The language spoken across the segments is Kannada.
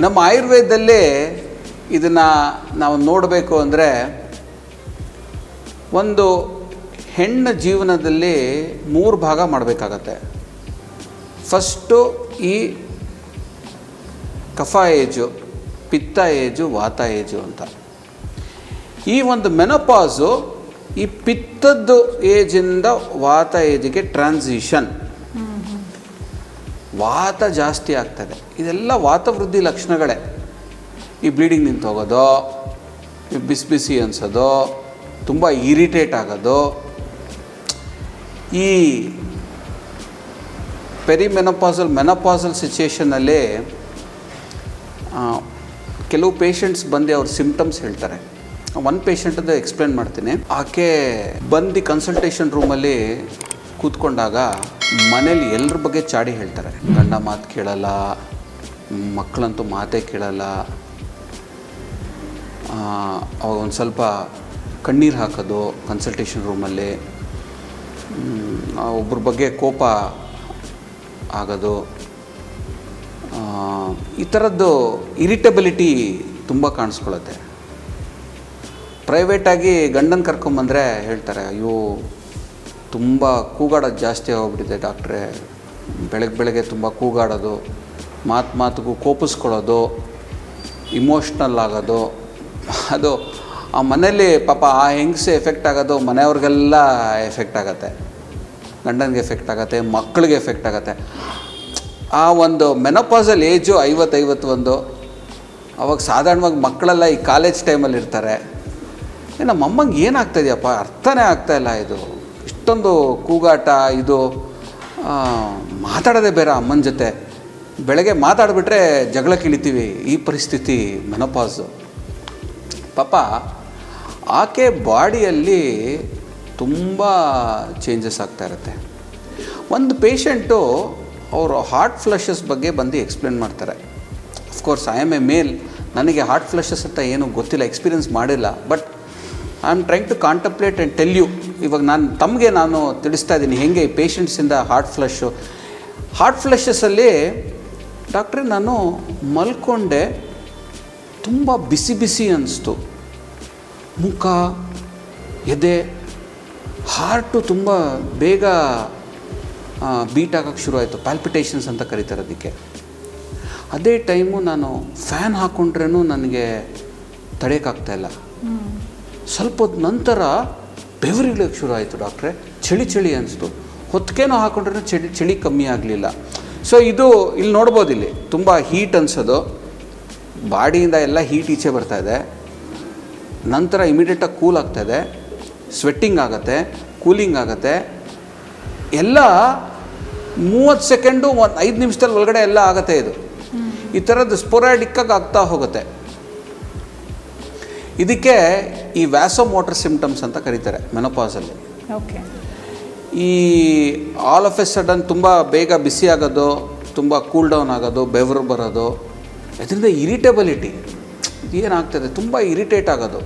ನಮ್ಮ ಆಯುರ್ವೇದದಲ್ಲಿ ಇದನ್ನು ನಾವು ನೋಡಬೇಕು ಅಂದರೆ ಒಂದು ಹೆಣ್ಣು ಜೀವನದಲ್ಲಿ ಮೂರು ಭಾಗ ಮಾಡಬೇಕಾಗತ್ತೆ. ಫಸ್ಟು ಈ ಕಫ ಏಜು, ಪಿತ್ತ ಏಜು, ವಾತ ಏಜು ಅಂತ. ಈ ಒಂದು ಮೆನಪಾಸು ಈ ಪಿತ್ತದ್ದು ಏಜಿಂದ ವಾತ ಏಜಿಗೆ ಟ್ರಾನ್ಸಿಷನ್. ವಾತ ಜಾಸ್ತಿ ಆಗ್ತದೆ. ಇದೆಲ್ಲ ವಾತವೃದ್ಧಿ ಲಕ್ಷಣಗಳೇ. ಈ ಬ್ಲೀಡಿಂಗ್ ನಿಂತು ಹೋಗೋದು ಬಿಸಿ ಬಿಸಿ ಅನ್ಸೋದು, ತುಂಬ ಇರಿಟೇಟ್ ಆಗೋದು. ಈ ಪೆರಿಮೆನೋಪಾಸಲ್ ಮೆನೋಪಾಸಲ್ ಸಿಚುಯೇಷನಲ್ಲಿ ಕೆಲವು ಪೇಷಂಟ್ಸ್ ಬಂದು ಅವ್ರ ಸಿಂಪ್ಟಮ್ಸ್ ಹೇಳ್ತಾರೆ. ಒಂದು ಪೇಷಂಟದ್ದು ಎಕ್ಸ್ಪ್ಲೇನ್ ಮಾಡ್ತೀನಿ. ಆಕೆ ಬಂದು ಕನ್ಸಲ್ಟೇಷನ್ ರೂಮಲ್ಲಿ ಕೂತ್ಕೊಂಡಾಗ ಮನೇಲಿ ಎಲ್ಲರ ಬಗ್ಗೆ ಚಾಡಿ ಹೇಳ್ತಾರೆ. ಗಂಡ ಮಾತು ಕೇಳಲ್ಲ ಮಕ್ಕಳಂತೂ ಮಾತೇ ಕೇಳಲ್ಲ. ಅವಾಗ ಒಂದು ಸ್ವಲ್ಪ ಕಣ್ಣೀರು ಹಾಕೋದು ಕನ್ಸಲ್ಟೇಷನ್ ರೂಮಲ್ಲಿ ಒಬ್ಬರ ಬಗ್ಗೆ ಕೋಪ ಆಗೋದು. ಈ ಥರದ್ದು ಇರಿಟಬಿಲಿಟಿ ತುಂಬ ಕಾಣಿಸ್ಕೊಳ್ಳುತ್ತೆ ಪ್ರೈವೇಟಾಗಿ ಗಂಡನ ಕರ್ಕೊಂಬಂದರೆ ಹೇಳ್ತಾರೆ, ಅಯ್ಯೋ ತುಂಬ ಕೂಗಾಡೋದು ಜಾಸ್ತಿ ಆಗಿಬಿಟ್ಟಿದೆ ಡಾಕ್ಟ್ರೇ. ಬೆಳಗ್ಗೆ ಬೆಳಗ್ಗೆ ತುಂಬ ಕೂಗಾಡೋದು ಮಾತು ಮಾತುಗೂ ಕೋಪಿಸ್ಕೊಳ್ಳೋದು ಇಮೋಷ್ನಲ್ ಆಗೋದು. ಅದು ಆ ಮನೇಲಿ ಪಾಪ ಆ ಹೆಂಗಸೆ ಎಫೆಕ್ಟ್ ಆಗೋದು ಮನೆಯವ್ರಿಗೆಲ್ಲ ಎಫೆಕ್ಟ್ ಆಗುತ್ತೆ. ಗಂಡನಿಗೆ ಎಫೆಕ್ಟ್ ಆಗುತ್ತೆ ಮಕ್ಕಳಿಗೆ ಎಫೆಕ್ಟ್ ಆಗುತ್ತೆ. ಆ ಒಂದು ಮೆನೋಪಾಸಲ್ ಏಜು ಐವತ್ತೈವತ್ತು ಒಂದು ಅವಾಗ ಸಾಧಾರಣವಾಗಿ ಮಕ್ಕಳೆಲ್ಲ ಈ ಕಾಲೇಜ್ ಟೈಮಲ್ಲಿ ಇರ್ತಾರೆ. ಏ, ನಮ್ಮ ಅಮ್ಮಂಗೆ ಏನಾಗ್ತಾಯಿದೆಯಪ್ಪ ಅರ್ಥನೇ ಆಗ್ತಾಯಿಲ್ಲ ಇದು. ಇಷ್ಟೊಂದು ಕೂಗಾಟ ಇದು ಮಾತಾಡೋದೇ ಬೇರೆ ಅಮ್ಮನ ಜೊತೆ. ಬೆಳಗ್ಗೆ ಮಾತಾಡಿಬಿಟ್ರೆ ಜಗಳ ಕಿಳಿತೀವಿ, ಈ ಪರಿಸ್ಥಿತಿ ಮೆನೋಪಾಸು ಪಾಪ, ಆಕೆ ಬಾಡಿಯಲ್ಲಿ ತುಂಬ ಚೇಂಜಸ್ ಆಗ್ತಾ ಇರುತ್ತೆ. ಒಂದು ಪೇಷಂಟು ಅವರು ಹಾರ್ಟ್ ಫ್ಲಶಸ್ ಬಗ್ಗೆ ಬಂದು ಎಕ್ಸ್ಪ್ಲೇನ್ ಮಾಡ್ತಾರೆ. Of course I am a male ನನಗೆ ಹಾರ್ಟ್ ಫ್ಲಶಸ್ ಅಂತ ಏನೂ ಗೊತ್ತಿಲ್ಲ ಎಕ್ಸ್ಪೀರಿಯನ್ಸ್ ಮಾಡಿಲ್ಲ. But I am trying to contemplate and tell you ಇವಾಗ ನಾನು ತಮಗೆ ನಾನು ತಿಳಿಸ್ತಾ ಇದ್ದೀನಿ ಹೇಗೆ ಪೇಷಂಟ್ಸಿಂದ ಹಾರ್ಟ್ ಫ್ಲಶು ಹಾರ್ಟ್ ಫ್ಲಶಸ್ಸಲ್ಲಿ ಡಾಕ್ಟ್ರೆ ನಾನು ಮಲ್ಕೊಂಡೆ, ತುಂಬ ಬಿಸಿ ಬಿಸಿ ಅನ್ನಿಸ್ತು ಮುಖ, ಎದೆ ಹಾರ್ಟು ತುಂಬ ಬೇಗ ಬೀಟ್ ಆಗೋಕ್ಕೆ ಶುರುವಾಯಿತು ಪ್ಯಾಲ್ಪಿಟೇಷನ್ಸ್ ಅಂತ ಕರೀತಾರೆ ಅದಕ್ಕೆ. ಅದೇ ಟೈಮು ನಾನು ಫ್ಯಾನ್ ಹಾಕ್ಕೊಂಡ್ರೂ ನನಗೆ ತಡೆಯೋಕ್ಕಾಗ್ತಾಯಿಲ್ಲ ಸ್ವಲ್ಪ ಹೊತ್ತು ನಂತರ ಬೆವರಿಳಿಯೋಕ್ಕೆ ಶುರು ಆಯಿತು ಡಾಕ್ಟ್ರೆ. ಚಳಿ ಚಳಿ ಅನಿಸ್ತು. ಹೊತ್ತಿಗೆನೋ ಹಾಕೊಂಡ್ರೆ ಚಳಿ ಚಳಿ ಕಮ್ಮಿ ಆಗಲಿಲ್ಲ. ಸೊ ಇದು ಇಲ್ಲಿ ನೋಡ್ಬೋದು ಇಲ್ಲಿ. ತುಂಬ ಹೀಟ್ ಅನ್ಸೋದು. ಬಾಡಿಯಿಂದ ಎಲ್ಲ ಹೀಟ್ ಈಚೆ ಬರ್ತಾ ಇದೆ. ನಂತರ ಇಮಿಡಿಯೇಟಾಗಿ ಕೂಲ್ ಆಗ್ತಾಯಿದೆ ಸ್ವೆಟ್ಟಿಂಗ್ ಆಗುತ್ತೆ ಕೂಲಿಂಗ್ ಆಗುತ್ತೆ. ಎಲ್ಲ ಮೂವತ್ತು ಸೆಕೆಂಡು ಒಂದು ಐದು ನಿಮಿಷದಲ್ಲಿ ಒಳಗಡೆ ಎಲ್ಲ ಆಗುತ್ತೆ ಇದು. ಈ ಥರದ್ದು ಸ್ಪೊರಾಡಿಕ್ಕಾಗಿ ಆಗ್ತಾ ಹೋಗುತ್ತೆ. ಇದಕ್ಕೆ ಈ ವ್ಯಾಸೋ ಮೋಟರ್ ಸಿಮ್ಟಮ್ಸ್ ಅಂತ ಕರೀತಾರೆ ಮೆನೋಪಾಸಲ್ಲಿ ಓಕೆ. ಈ ಆಲ್ ಆಫ್ ಎ ಸಡನ್ ತುಂಬ ಬೇಗ ಬಿಸಿ ಆಗೋದು ತುಂಬ ಕೂಲ್ ಡೌನ್ ಆಗೋದು ಬೆವರು ಬರೋದು ಇದರಿಂದ ಇರಿಟೇಬಲಿಟಿ ಏನಾಗ್ತದೆ ತುಂಬ ಇರಿಟೇಟ್ ಆಗೋದು.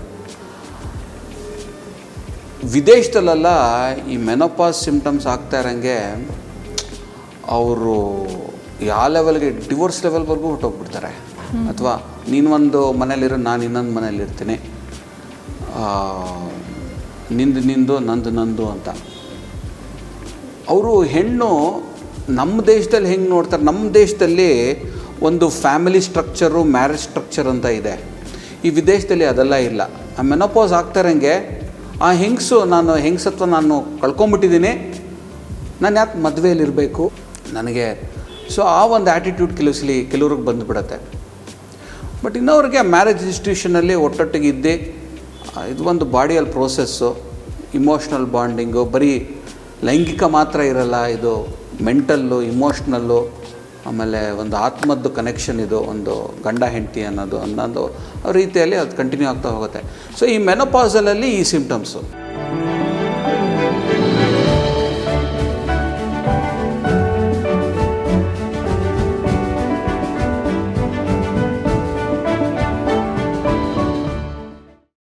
ವಿದೇಶದಲ್ಲೆಲ್ಲ ಈ ಮೆನೋಪಾಸ್ ಸಿಮ್ಟಮ್ಸ್ ಆಗ್ತಾ ಇರೋಂಗೆ ಅವರು ಯಾವ ಲೆವೆಲ್ಗೆ ಡಿವೋರ್ಸ್ ಲೆವೆಲ್ವರೆಗೂ ಹೊಟ್ಟೋಗ್ಬಿಡ್ತಾರೆ ಅಥವಾ ನೀನು ಒಂದು ಮನೇಲಿರೋ ನಾನು ಇನ್ನೊಂದು ಮನೇಲಿರ್ತೀನಿ ನಿಂದು ನಿಂದು, ನಂದು ನಂದು ಅಂತ. ಅವರು ಹೆಣ್ಣು ನಮ್ಮ ದೇಶದಲ್ಲಿ ಹೆಂಗೆ ನೋಡ್ತಾರೆ? ನಮ್ಮ ದೇಶದಲ್ಲಿ ಒಂದು ಫ್ಯಾಮಿಲಿ ಸ್ಟ್ರಕ್ಚರು ಮ್ಯಾರೇಜ್ ಸ್ಟ್ರಕ್ಚರ್ ಅಂತ ಇದೆ. ಈ ವಿದೇಶದಲ್ಲಿ ಅದೆಲ್ಲ ಇಲ್ಲ. ಆ ಮೆನೋಪೋಸ್ ಆಗ್ತಾರಂಗೆ ಆ ಹೆಂಗಸು, ನಾನು ಹೆಂಗಸತ್ವ ನಾನು ಕಳ್ಕೊಂಬಿಟ್ಟಿದ್ದೀನಿ. ನಾನು ಯಾಕೆ ಮದುವೆಯಲ್ಲಿರಬೇಕು? ನನಗೆ ಸೊ ಆ ಒಂದು ಆ್ಯಟಿಟ್ಯೂಡ್ ಕೆಲವು ಸಲ ಕೆಲವ್ರಿಗೆ ಬಂದುಬಿಡತ್ತೆ. ಬಟ್ ಇನ್ನೊವ್ರಿಗೆ ಮ್ಯಾರೇಜ್ ಇನ್ಸ್ಟಿಟ್ಯೂಷನಲ್ಲಿ ಒಟ್ಟೊಟ್ಟಿಗೆ ಇದ್ದು ಇದು ಒಂದು ಬಾಡಿಯಲ್ಲಿ ಪ್ರೋಸೆಸ್ಸು ಇಮೋಷ್ನಲ್ ಬಾಂಡಿಂಗು ಬರೀ ಲೈಂಗಿಕ ಮಾತ್ರ ಇರಲ್ಲ, ಇದು ಮೆಂಟಲ್ಲು ಇಮೋಷ್ನಲ್ಲು ಆಮೇಲೆ ಒಂದು ಆತ್ಮದ್ದು ಕನೆಕ್ಷನ್ ಇದು, ಒಂದು ಗಂಡ ಹೆಂಡತಿ ಅನ್ನೋದು ಅನ್ನೋದು ರೀತಿಯಲ್ಲಿ ಅದು ಕಂಟಿನ್ಯೂ ಆಗ್ತಾ ಹೋಗುತ್ತೆ. ಸೊ ಈ ಮೆನೋಪಾಸಲಲ್ಲಿ ಈ ಸಿಮ್ಟಮ್ಸು